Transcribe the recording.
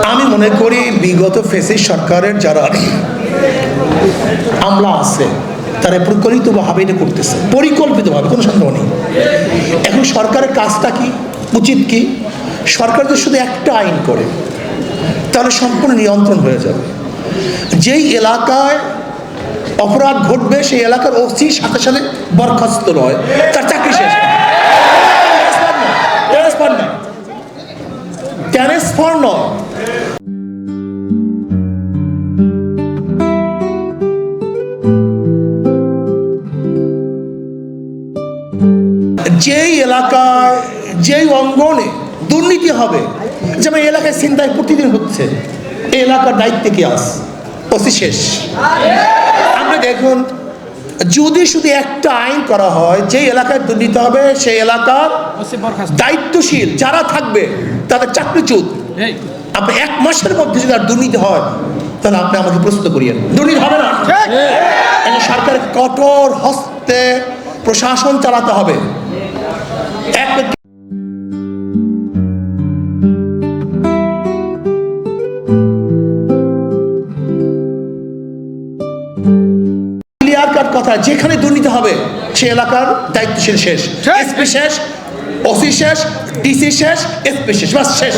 আমি মনে করি বিগত ফেসি সরকারের যারা আমলা আছে, তারা পরিকল্পিতভাবে এটা করতেছে। পরিকল্পিতভাবে, কোনো সন্দেহ নেই। এখন সরকারের কাজটা কি? উচিত কি? সরকার যদি শুধু একটা আইন করে, তাহলে সম্পূর্ণ নিয়ন্ত্রণ হয়ে যাবে। যেই এলাকায় অপরাধ ঘটবে, সেই এলাকার ওসি সাথে সাথে বরখাস্ত নয়, তার চাকরি শেষ ট্রান্সফার নয়। যেই এলাকায় যেই অঙ্গনে দুর্নীতি হবে যেমন এলাকায় চিন্তায় প্রতিদিন হচ্ছে এই এলাকার দায়িত্বে কি আস ওসি শেষ। আপনি দেখুন যদি শুধু একটা আইন করা হয় যে এলাকায় দুর্নীতি হবে সেই এলাকার দায়িত্বশীল যারা থাকবে তাদের চাকরিচ্যুত আপনি এক মাসের মধ্যে যদি আর দুর্নীতি হয় তাহলে আপনি আমাকে প্রস্তুত করিয়েন। দুর্নীতি হবে না? সরকারের কঠোর হস্তে প্রশাসন চালাতে হবে। এক কথা যেখানে দুর্নীতি হবে সে এলাকার দায়িত্বশীল শেষ। এসপি শেষ ওসি শেষ ডিসি শেষ এসপি শেষ বাস শেষ।